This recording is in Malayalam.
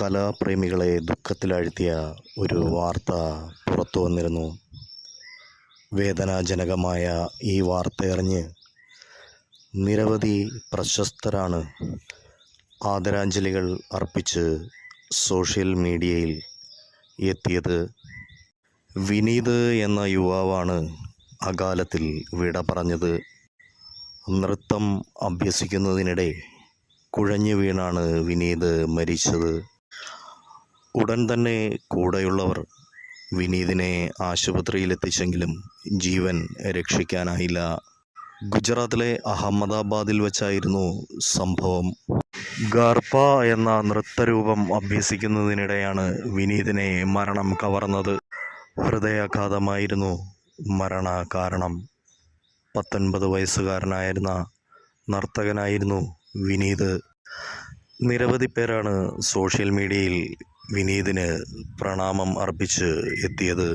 കലാപ്രേമികളെ ദുഃഖത്തിലാഴ്ത്തിയ ഒരു വാർത്ത പുറത്തു വന്നിരുന്നു. വേദനാജനകമായ ഈ വാർത്തയറിഞ്ഞ് നിരവധി പ്രശസ്തരാണ് ആദരാഞ്ജലികൾ അർപ്പിച്ച് സോഷ്യൽ മീഡിയയിൽ എത്തിയത്. വിനീത് എന്ന യുവാവാണ് അകാലത്തിൽ വിട പറഞ്ഞത്. നൃത്തം അഭ്യസിക്കുന്നതിനിടെ കുഴഞ്ഞു വീണാണ് വിനീത് മരിച്ചത്. ഉടൻ തന്നെ കൂടെയുള്ളവർ വിനീതിനെ ആശുപത്രിയിലെത്തിച്ചെങ്കിലും ജീവൻ രക്ഷിക്കാനായില്ല. ഗുജറാത്തിലെ അഹമ്മദാബാദിൽ വെച്ചായിരുന്നു സംഭവം. ഗാർപ്പ എന്ന നൃത്തരൂപം അഭ്യസിക്കുന്നതിനിടെയാണ് വിനീതിനെ മരണം കവർന്നത്. ഹൃദയാഘാതമായിരുന്നു മരണ കാരണം. പത്തൊൻപത് വയസ്സുകാരനായിരുന്ന നർത്തകനായിരുന്നു വിനീത്. നിരവധി പേരാണ് സോഷ്യൽ മീഡിയയിൽ വിനീതിന് പ്രണാമം അർപ്പിച്ച് എത്തിയത്